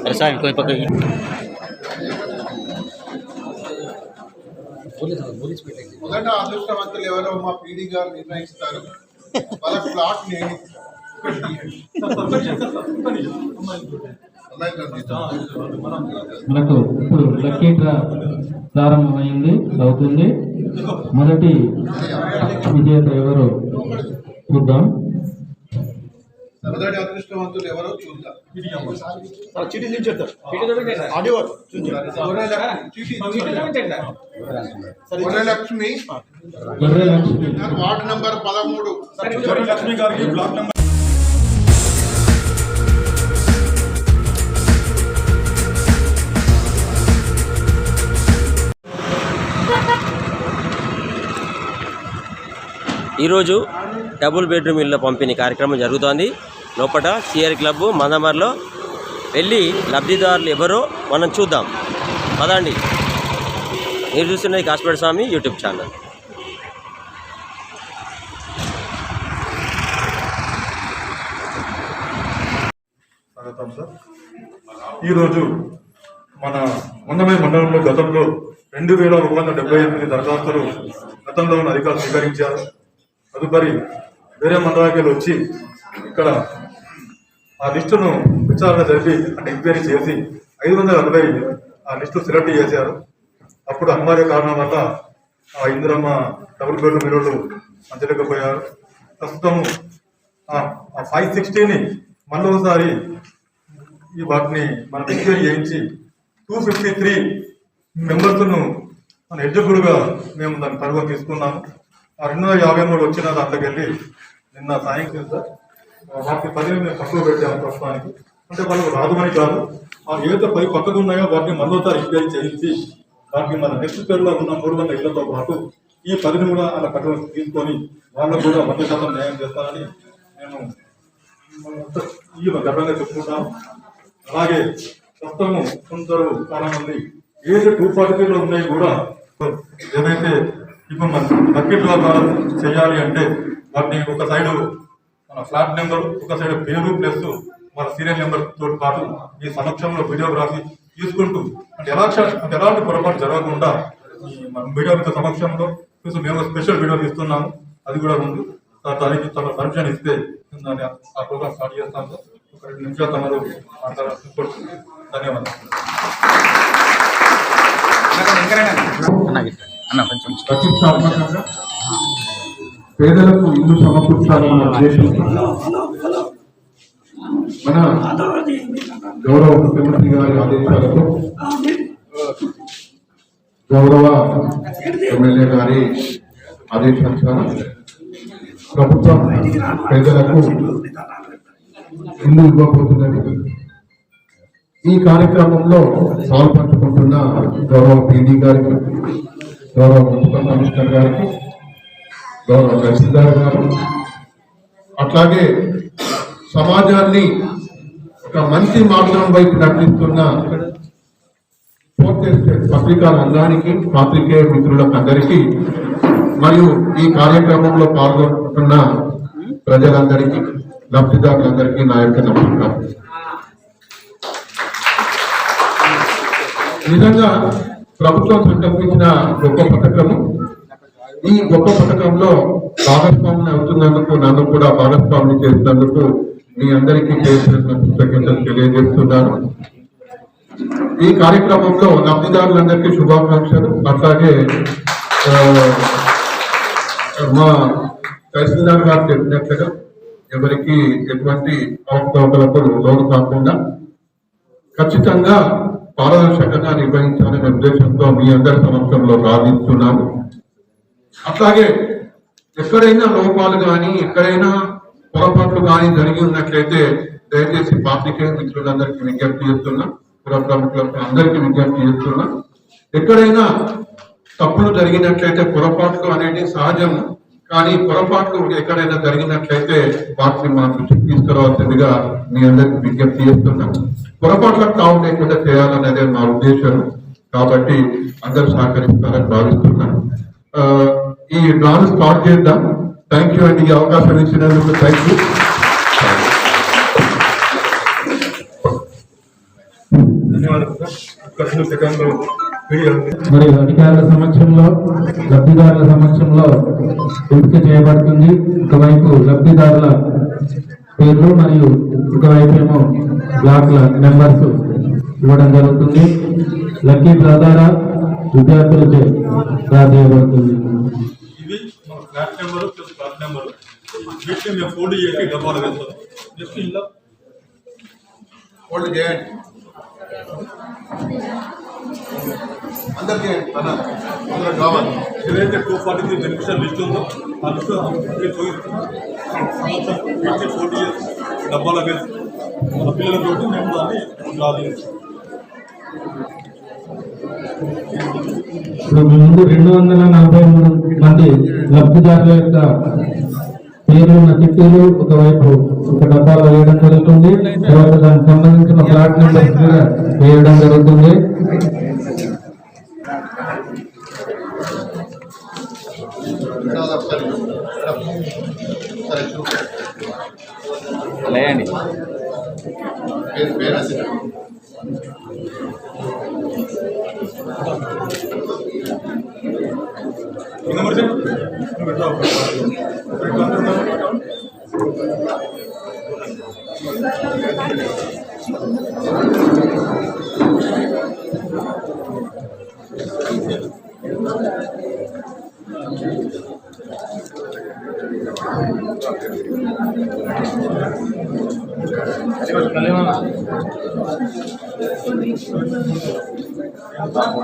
అరే సార్ ఇంకో ఎవరో మా పీడీ గారు నిర్ణయిస్తారు మనకు ఇప్పుడు లక్కీ డ్రా ప్రారంభమైంది అవుతుంది. మొదటి విజేత ఎవరు? చూద్దాం. మొదటి అదృష్టవంతులు ఎవరో చూద్దాం. లక్ష్మి. వార్డు నంబర్ పదమూడు. లక్ష్మి గారికి బ్లాక్ నెంబర్. ఈరోజు డబుల్ బెడ్రూమ్ ఇళ్ళ పంపిణీ కార్యక్రమం జరుగుతోంది. లోపల సిఆర్ క్లబ్ మందమర్లో వెళ్ళి లబ్ధిదారులు ఎవరో మనం చూద్దాం. పదండి. మీరు చూస్తున్నది కాస్పేట స్వామి యూట్యూబ్ ఛానల్. స్వాగతం సార్. ఈరోజు మన ఉన్నమై మండలంలో గతంలో రెండు వేల ఒక వందల డెబ్బై ఎనిమిది దరఖాస్తులు గతంలో ఉన్న అధికారులు స్వీకరించారు. తదుపరి వేరే మండలానికి వచ్చి ఇక్కడ ఆ లిస్టును విచారణ జరిపి అంటే ఎంక్వైరీ చేసి ఐదు వందల అరవై ఆ లిస్టు సెలెక్ట్ చేశారు. అప్పుడు అనివార్య కారణం వల్ల ఆ ఇందిరమ్మ డబుల్ బెడ్రూమ్ ఇళ్ళు అంచలేకపోయారు ప్రస్తుతము ఆ ఫైవ్ సిక్స్టీని మళ్ళీ ఒకసారి ఈ వాటిని మనం ఎంక్వైరీ చేయించి టూ ఫిఫ్టీ త్రీ మెంబర్స్ను మన ఎడ్జకుడుగా మేము దాన్ని పరుగు తీసుకున్నాము ఆ రెండు వందల యాభై మూడు వచ్చిన దాంట్లోకి వెళ్ళి నిన్న సాయం సార్ వాటి పది మేము పక్కకు పెట్టాము ప్రస్తుతానికి. అంటే వాళ్ళకు రాదుమని కాదు ఆ ఏదైతే పై పక్కకు ఉన్నాయో వాటిని మళ్ళీసారి ఎంక్వైరీ చేయించి వాటిని మన నెక్స్ట్ పేరులో ఉన్న మూడు వందల ఇళ్ళతో పాటు ఈ పదిని కూడా అలా కట్టడం తీసుకొని వాళ్ళకు కూడా వంద శాతం న్యాయం చేస్తానని మేము ఈ గర్వంగా చెప్పుకుంటాం. అలాగే ప్రస్తుతము కొందరు చాలా మంది ఏదైతే టూ ఫార్టీ త్రీలో ఉన్నాయి కూడా ఏదైతే ఇప్పుడు మన బకెట్ ద్వారా చేయాలి అంటే వాటిని ఒక సైడ్ మన ఫ్లాట్ నెంబర్ ఒక సైడ్ పేరు ప్లస్ మన సీరియల్ నెంబర్తో పాటు ఈ సమక్షంలో వీడియోగ్రఫీ తీసుకుంటూ అంటే ఎలా అంటే ఎలాంటి పొరపాటు జరగకుండా ఈ మన మీడియా సమక్షంలో కొంచెం మేము స్పెషల్ వీడియో తీస్తున్నాము. అది కూడా ఉంది. దానికి తమ పర్మిషన్ ఇస్తే దాన్ని ఆ ప్రోగ్రామ్ స్టార్ట్ చేస్తాం ఒక రెండు నిమిషాలు తమరు ధన్యవాదాలు. అన్న కొంచెం పేదలకు ఇల్లు సమకూర్చాలన్న ఉద్దేశంతో మన గౌరవ ముఖ్యమంత్రి గారి ఆదేశాలతో గౌరవ ఎమ్మెల్యే గారి ఆదేశానుసారం ప్రభుత్వం పేదలకు ఇల్లు ఇవ్వబోతున్నది. ఈ కార్యక్రమంలో పాల్పంచుకుంటున్న గౌరవ పీడీ గారికి గౌరవ మున్సిపల్ కమిషనర్ గారికి గౌరవ తహసీల్దార్ గారు అట్లాగే సమాజాన్ని ఒక మంచి మార్గం వైపు నడిపిస్తున్న పత్రికా రంగానికి పాత్రికేయ మిత్రులకు అందరికీ మరియు ఈ కార్యక్రమంలో పాల్గొంటున్న ప్రజలందరికీ లబ్ధిదారులందరికీ నా యొక్క నమస్కారం. నిజంగా ప్రభుత్వం సంకల్పించిన గొప్ప పథకము ఈ గొప్ప పథకంలో భాగస్వామిని అవుతున్నందుకు నన్ను కూడా భాగస్వామిని చేసినందుకు మీ అందరికీ చేసిన కృతజ్ఞతలు తెలియజేస్తున్నాను. ఈ కార్యక్రమంలో లబ్ధిదారులందరికీ శుభాకాంక్షలు. అట్లాగే మా తహసీల్దార్ గారు చెప్పినట్లుగా ఎవరికి ఎటువంటి అవకతవకలకు లోను కాకుండా ఖచ్చితంగా పారదర్శకంగా నిర్వహించాలనే ఉద్దేశంతో మీ అందరి సమక్షంలో ప్రార్థిస్తున్నాము అట్లాగే ఎక్కడైనా లోపాలు కానీ ఎక్కడైనా పొరపాట్లు కానీ జరిగి ఉన్నట్లయితే దయచేసి పాత్రికేయ మిత్రులందరికీ విజ్ఞప్తి చేస్తున్నా పుర ప్రముఖులకు అందరికీ విజ్ఞప్తి చేస్తున్నా. ఎక్కడైనా తప్పులు జరిగినట్లయితే పొరపాట్లు అనేది సహజం కానీ పొరపాట్లు ఎక్కడైనా జరిగినట్లయితే వాటిని మా దృష్టికి తీసుకురావాల్సిందిగా మీ అందరికి విజ్ఞప్తి చేస్తున్నాం. పొరపాట్లకు తావు లేకుండా చేయాలనేదే మా ఉద్దేశం కాబట్టి అందరూ సహకరిస్తారని భావిస్తున్నాను ఈ డాన్స్ స్టార్ట్ చేద్దాం. థ్యాంక్ యూ అండి ఈ అవకాశం ఇచ్చినందుకు. థ్యాంక్ యూ మరి అధికారుల సమక్షంలో లబ్ధిదారుల సమక్షంలో ఎంపిక చేయబడుతుంది. ఒకవైపు లబ్ధిదారుల పేర్లు మరియు ఒకవైపు ఏమో బ్లాక్ల నెంబర్స్ ఇవ్వడం జరుగుతుంది. లక్కీ ద్వారా విద్యార్థులచే డ్రా చేయబడుతుంది ఇవి మన flat number plus flat number. వీటిని మేము ఫోల్డ్ చేసి డబ్బాలు వేస్తాం. నెక్స్ట్ ఇలా. హోల్డ్ చేయండి. అందరు చేయండి. అన్న అందరూ కావాలి. ఏదైతే two forty three beneficial list ఉందో ఆ లిస్ట్ అప్లై చూపిస్తున్నాం వీటిని ఫోల్డ్ చేసి డబ్బాలో వేసి. మన పిల్లలతోటి మేము దాన్ని డ్రా చేస్తాం ఇప్పుడు మీ ముందు రెండు వందల నలభై మూడు మంది లబ్ధిదారుల యొక్క పేర్లు ఉన్న చిట్టీలు ఒకవైపు ఒక డబ్బాలో వేయడం జరుగుతుంది. తర్వాత దానికి సంబంధించిన ఫ్లాట్ నెంబర్స్ కూడా వేయడం జరుగుతుంది. Não, não, não.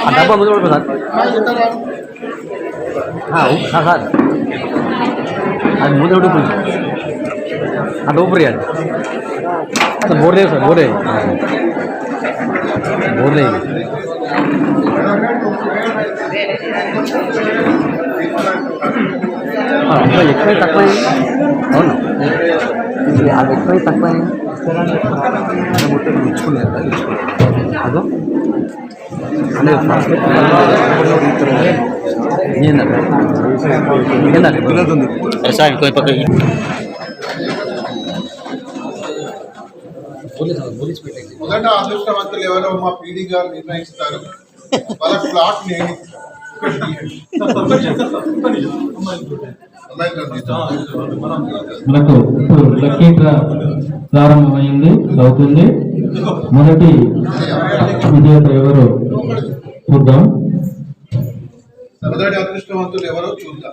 ముందు పడుకో సార్ ఆ, ఊ- సార్ సార్ అది ముందు ఒకటి కొంచెం అట్లా ఊపిరి అది సార్ బోర్ లేదు సార్ బోర్ ఇంకా ఎక్కువ తక్కువ అవును? అది ఎక్కువ తక్కువ ఇచ్చుకున్నారు అదో? సార్ ఇంకో పక్క మొదట అదృష్టవంతులు ఎవరో మా పీడీ గారు నిర్ణయిస్తారు. వాళ్ళ ప్లాట్ నేను. మనకు ఇప్పుడు లక్కీ డ్రా ప్రారంభమైంది అవుతుంది. మొదటి విజేత ఎవరు? చూద్దాం. మొదటి అదృష్టవంతులు ఎవరో చూద్దాం.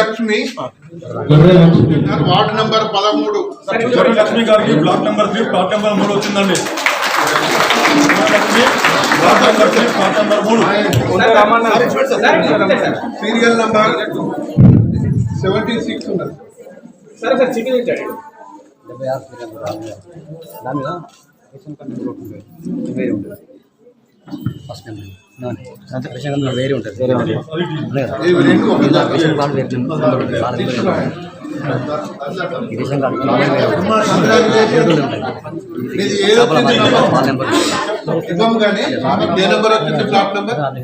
లక్ష్మి. గొర్రె లక్ష్మి. వార్డు నంబర్ పదమూడు. లక్ష్మి గారికి block number three plot number మూడు వచ్చిందండి. Block number three plot number మూడు. సీరియల్ నంబర్ సెవెంటీ సిక్స్ ఉన్నది దాని మీద రేషన్ కార్డు వేరే ఉంటుంది ఫస్ట్ నెంబర్ రేషన్ కార్డు వేరే ఉంటుంది వేరే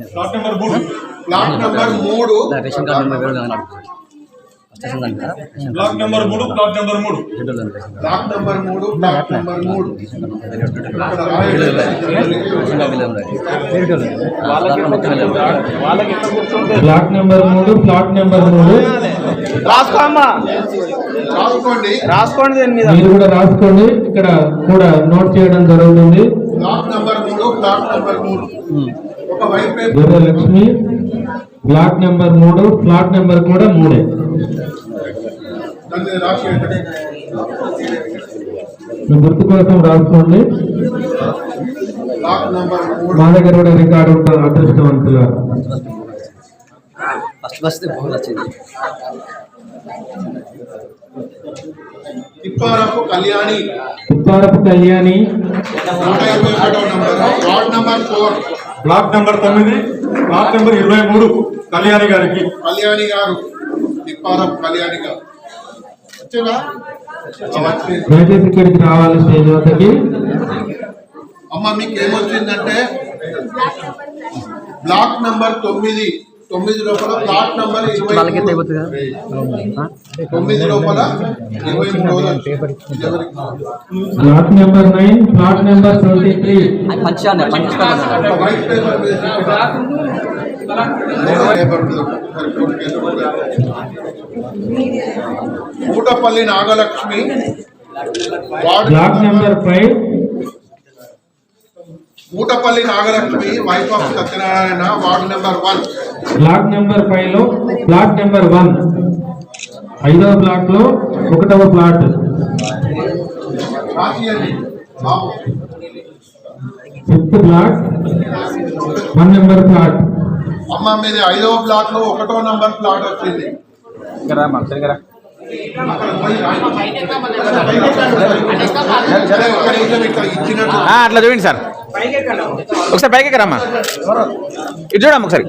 ప్లాట్ నెంబర్ మూడు రేషన్ కార్డు నెంబర్ వేరే బ్లాక్ నెంబర్ మూడు ప్లాట్ నెంబర్ మూడు. ప్లాట్ నెంబర్ మూడు. నెంబర్ మూడు మూడు. ప్లాట్ నెంబర్ మూడు రాసుకోండి. రాసుకోండి దీని మీద. మీరు కూడా రాసుకోండి. ఇక్కడ కూడా నోట్ చేయడం జరుగుతుంది. ప్లాట్ నెంబర్ మూడు ప్లాట్ నెంబర్ మూడు. ఒక వైపు గొర్రె లక్ష్మి బ్లాక్ నెంబర్ మూడు ఫ్లాట్ నెంబర్ కూడా మూడే. గుర్తు కోసం రాసుకోండి. మా దగ్గర కూడా రికార్డు ఉంటుంది అదృష్టవంతులు. ఫస్ట్ ఫస్ట్ వచ్చింది. Tipparapu Kalyani. Upparapu Kalyani. Ward number four. Block number తొమ్మిది బ్లాక్ నెంబర్ ఇరవై మూడు కళ్యాణి గారికి. కళ్యాణి గారు తిప్పారపు కళ్యాణి గారు. దయచేసి ఇక్కడికి రావాలి స్టేజ్ వద్దకి అమ్మ మీకు ఏమొచ్చిందంటే బ్లాక్ నంబర్ తొమ్మిది తొమ్మిది లోపల బ్లాక్ నంబర్ తొమ్మిది లోపల? Block number nine plot number twenty three. పంచాన్ని పంచుకోవాలి Mutapalli Nagalakshmi block number five Mutapalli Nagalakshmi wife of Satyanarayana ward number one block number ఫైవ్లో బ్లాక్ నెంబర్ వన్ ఐదవ బ్లాక్లో ఒకటవ plot fifth block one number plot అమ్మ మీది ఐదవ బ్లాక్లో ఒకటో నంబర్ ప్లాట్ వచ్చింది. అట్లా చూడండి సార్. ఒకసారి పైకి ఎక్కరమ్మా ఇటు చూడమ్మా ఒకసారి.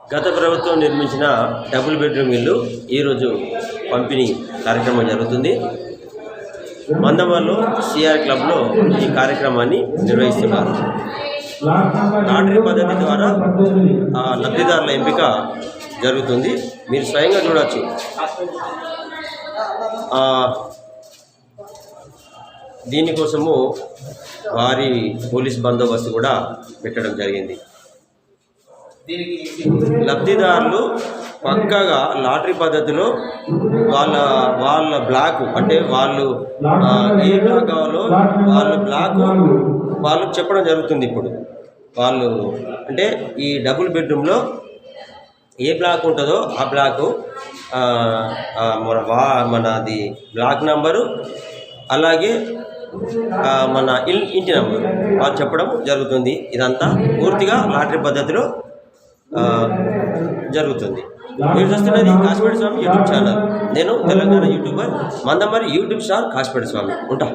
గత ప్రభుత్వం నిర్మించిన డబుల్ బెడ్రూమ్ ఇల్లు ఈరోజు పంపిణీ కార్యక్రమం జరుగుతుంది. మందమర్లో సిఆర్ క్లబ్లో ఈ కార్యక్రమాన్ని నిర్వహిస్తున్నారు. లాటరీ పద్ధతి ద్వారా ఆ లబ్ధిదారుల ఎంపిక జరుగుతుంది. మీరు స్వయంగా చూడవచ్చు దీనికోసము భారీ పోలీస్ బందోబస్తు కూడా పెట్టడం జరిగింది. లబ్ధిదారులు పక్కగా లాటరీ పద్ధతిలో వాళ్ళ వాళ్ళ బ్లాక్ అంటే వాళ్ళు ఏ బ్లాక్ కావాలో వాళ్ళ బ్లాక్ వాళ్ళు చెప్పడం జరుగుతుంది ఇప్పుడు. వాళ్ళు అంటే ఈ డబుల్ బెడ్రూమ్లో ఏ బ్లాక్ ఉంటుందో ఆ బ్లాకు మన వా మనది బ్లాక్ నంబరు అలాగే మన ఇల్ ఇంటి నంబరు. వాళ్ళు చెప్పడం జరుగుతుంది. ఇదంతా పూర్తిగా లాటరీ పద్ధతిలో జరుగుతుంది. మీరు చూస్తున్నది కాశీపేట స్వామి యూట్యూబ్ ఛానల్. నేను Telangana YouTuber Mandamarri YouTube star Kasipeta Swami. ఉంటా.